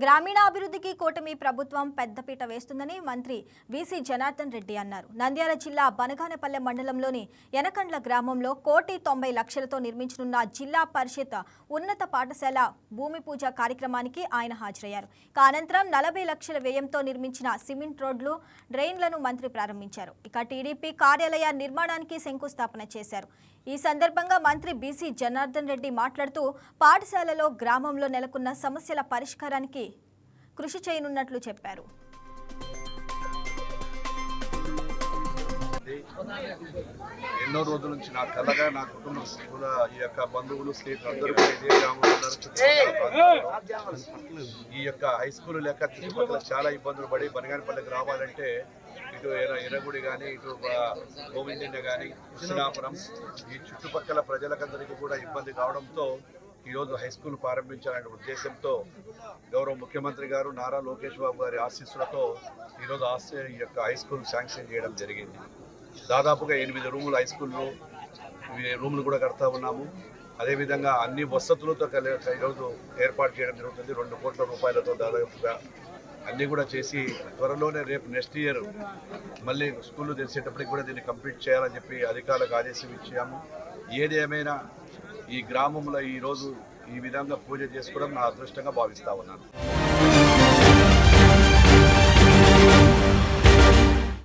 గ్రామీణాభివృద్ధికి కూటమి ప్రభుత్వం పెద్దపీట వేస్తుందని మంత్రి వీసీ జనార్దన్ రెడ్డి అన్నారు. నంద్యాల జిల్లా బనగానపల్లె మండలంలోని యనకండ్ల గ్రామంలో కోటి తొంభై లక్షలతో నిర్మించనున్న జిల్లా పరిషత్ ఉన్నత పాఠశాల భూమి పూజ కార్యక్రమానికి ఆయన హాజరయ్యారు. కానంతరం అనంతరం నలభై లక్షల వ్యయంతో నిర్మించిన సిమెంట్ రోడ్లు డ్రైన్లను మంత్రి ప్రారంభించారు. ఇక టీడీపీ కార్యాలయ నిర్మాణానికి శంకుస్థాపన చేశారు. ఈ సందర్భంగా మంత్రి బీసీ జనార్దన్ రెడ్డి మాట్లాడుతూ పాఠశాలలో గ్రామంలో నెలకొన్న సమస్యల పరిష్కారానికి కృషి చేయనున్నట్లు చెప్పారు. ఎన్నో రోజుల నుంచి నా కలగా నా కుటుంబ సభ్యుల ఈ యొక్క బంధువులు స్నేహితులు అందరూ కూడా ఇదే గ్రామంలో ఈ యొక్క హై స్కూల్ లేక చుట్టుపక్కల చాలా ఇబ్బందులు పడి బనగానపల్లికి రావాలంటే ఇటు ఎర ఎరగుడి కానీ ఇటు గోవిందిండ కానీ కృష్ణాపురం ఈ చుట్టుపక్కల ప్రజలకందరికీ కూడా ఇబ్బంది కావడంతో ఈరోజు హై స్కూల్ ప్రారంభించాలనే ఉద్దేశంతో గౌరవ ముఖ్యమంత్రి గారు నారా లోకేష్ బాబు గారి ఆశీస్సులతో ఈరోజు ఆస్తి ఈ యొక్క హై స్కూల్ శాంక్షన్ చేయడం జరిగింది. దాదాపుగా ఎనిమిది రూములు హై స్కూల్లో రూములు కూడా కడతా ఉన్నాము. అదేవిధంగా అన్ని వసతులతో కలిసి ఈరోజు ఏర్పాటు చేయడం జరుగుతుంది. రెండు కోట్ల రూపాయలతో దాదాపుగా అన్నీ కూడా చేసి త్వరలోనే రేపు నెక్స్ట్ ఇయర్ మళ్ళీ స్కూళ్ళు తెలిసేటప్పటికి కూడా దీన్ని కంప్లీట్ చేయాలని చెప్పి అధికారులకు ఆదేశం ఇచ్చాము. ఏది ఏమైనా ఈ గ్రామంలో ఈరోజు ఈ విధంగా పూజ చేసుకోవడం నా అదృష్టంగా భావిస్తా ఉన్నాను.